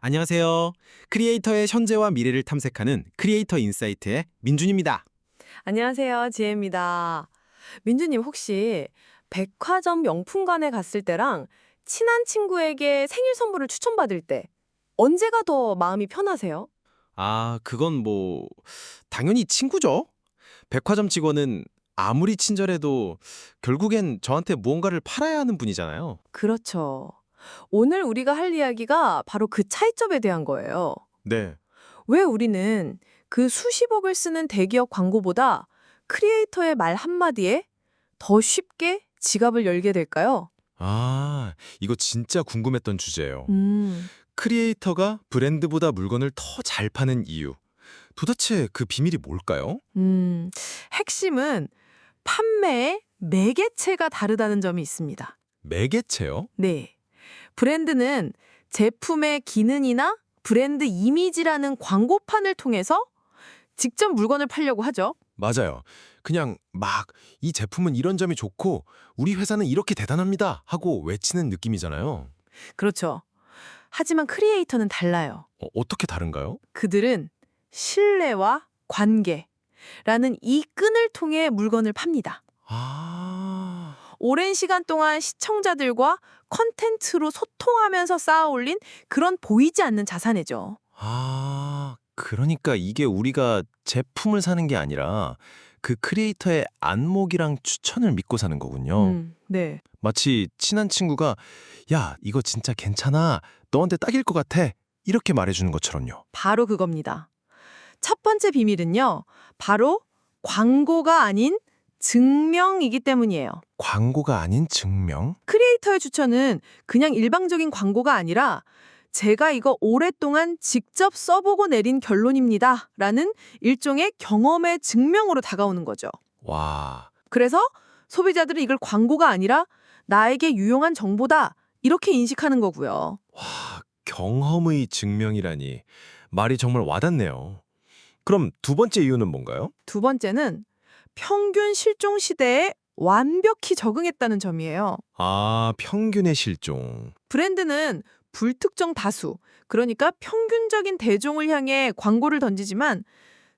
안녕하세요. 크리에이터의 현재와 미래를 탐색하는 크리에이터 인사이트의 민준입니다. 안녕하세요. 지혜입니다. 민주님 혹시 백화점 명품관에 갔을 때랑 친한 친구에게 생일 선물을 추천받을 때 언제가 더 마음이 편하세요? 아, 그건 뭐 당연히 친구죠. 백화점 직원은 아무리 친절해도 결국엔 저한테 무언가를 팔아야 하는 분이잖아요. 그렇죠. 오늘 우리가 할 이야기가 바로 그 차이점에 대한 거예요. 네. 왜 우리는 그 수십억을 쓰는 대기업 광고보다 크리에이터의 말 한마디에 더 쉽게 지갑을 열게 될까요? 아, 이거 진짜 궁금했던 주제예요. 음, 크리에이터가 브랜드보다 물건을 더 잘 파는 이유. 도대체 그 비밀이 뭘까요? 음, 핵심은 판매의 매개체가 다르다는 점이 있습니다. 매개체요? 네. 브랜드는 제품의 기능이나 브랜드 이미지라는 광고판을 통해서 직접 물건을 팔려고 하죠. 맞아요. 그냥 막 이 제품은 이런 점이 좋고 우리 회사는 이렇게 대단합니다 하고 외치는 느낌이잖아요. 그렇죠. 하지만 크리에이터는 달라요. 어, 떻게 다른가요? 그들은 신뢰와 관계라는 이 끈을 통해 물건을 팝니다. 아, 오랜 시간 동안 시청자들과 컨텐츠로 소통하면서 쌓아올린 그런 보이지 않는 자산이죠. 아, 그러니까 이게 우리가 제품을 사는 게 아니라 그 크리에이터의 안목이랑 추천을 믿고 사는 거군요. 음, 네. 마치 친한 친구가 야, 이거 진짜 괜찮아. 너한테 딱일 것 같아. 이렇게 말해주는 것처럼요. 바로 그겁니다. 첫 번째 비밀은요. 바로 광고가 아닌 증명이기 때문이에요. 광고가 아닌 증명? 크리에이터의 추천은 그냥 일방적인 광고가 아니라 제가 이거 오랫동안 직접 써보고 내린 결론입니다. 라는 일종의 경험의 증명으로 다가오는 거죠. 와, 그래서 소비자들은 이걸 광고가 아니라 나에게 유용한 정보다 이렇게 인식하는 거고요. 와, 경험의 증명이라니 말이 정말 와닿네요. 그럼 두 번째 이유는 뭔가요? 두 번째는 평균 실종 시대에 완벽히 적응했다는 점이에요. 아, 평균의 실종. 브랜드는 불특정 다수, 그러니까 평균적인 대종을 향해 광고를 던지지만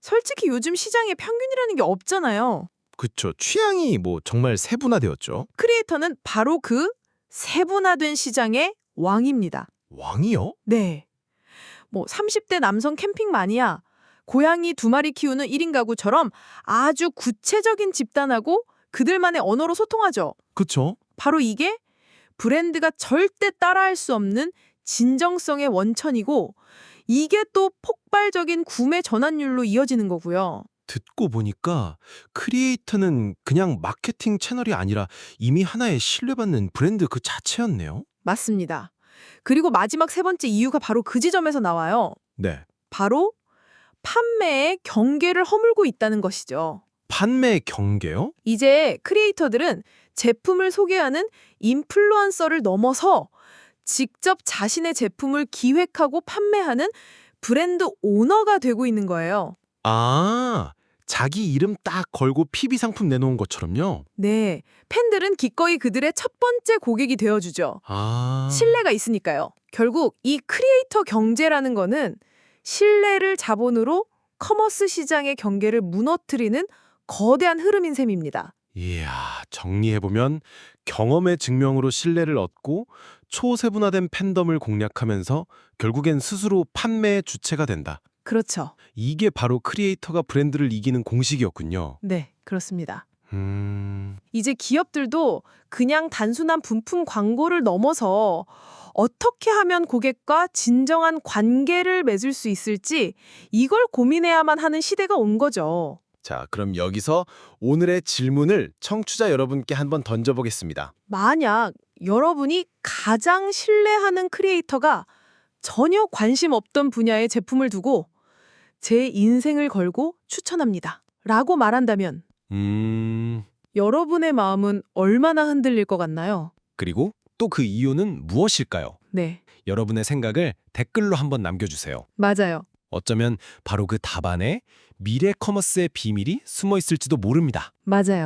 솔직히 요즘 시장에 평균이라는 게 없잖아요. 그쵸. 취향이 뭐 정말 세분화되었죠. 크리에이터는 바로 그 세분화된 시장의 왕입니다. 왕이요? 네. 뭐 30대 남성 캠핑 마니아, 고양이 두 마리 키우는 1인 가구처럼 아주 구체적인 집단하고 그들만의 언어로 소통하죠. 그쵸. 바로 이게 브랜드가 절대 따라할 수 없는 진정성의 원천이고 이게 또 폭발적인 구매 전환율로 이어지는 거고요. 듣고 보니까 크리에이터는 그냥 마케팅 채널이 아니라 이미 하나의 신뢰받는 브랜드 그 자체였네요. 맞습니다. 그리고 마지막 세 번째 이유가 바로 그 지점에서 나와요. 네. 바로 판매의 경계를 허물고 있다는 것이죠. 판매 경계요? 이제 크리에이터들은 제품을 소개하는 인플루언서를 넘어서 직접 자신의 제품을 기획하고 판매하는 브랜드 오너가 되고 있는 거예요. 아, 자기 이름 딱 걸고 PB 상품 내놓은 것처럼요. 네, 팬들은 기꺼이 그들의 첫 번째 고객이 되어주죠. 아. 신뢰가 있으니까요. 결국 이 크리에이터 경제라는 거는 신뢰를 자본으로 커머스 시장의 경계를 무너뜨리는 거대한 흐름인 셈입니다. 이야, 정리해보면 경험의 증명으로 신뢰를 얻고 초세분화된 팬덤을 공략하면서 결국엔 스스로 판매의 주체가 된다. 그렇죠. 이게 바로 크리에이터가 브랜드를 이기는 공식이었군요. 네, 그렇습니다. 음, 이제 기업들도 그냥 단순한 분품 광고를 넘어서 어떻게 하면 고객과 진정한 관계를 맺을 수 있을지 이걸 고민해야만 하는 시대가 온 거죠. 자, 그럼 여기서 오늘의 질문을 청취자 여러분께 한번 던져보겠습니다. 만약 여러분이 가장 신뢰하는 크리에이터가 전혀 관심 없던 분야의 제품을 두고 제 인생을 걸고 추천합니다. 라고 말한다면 음, 여러분의 마음은 얼마나 흔들릴 것 같나요? 그리고 또 그 이유는 무엇일까요? 네, 여러분의 생각을 댓글로 한번 남겨주세요. 맞아요. 어쩌면 바로 그 답안에 미래 커머스의 비밀이 숨어 있을지도 모릅니다. 맞아요.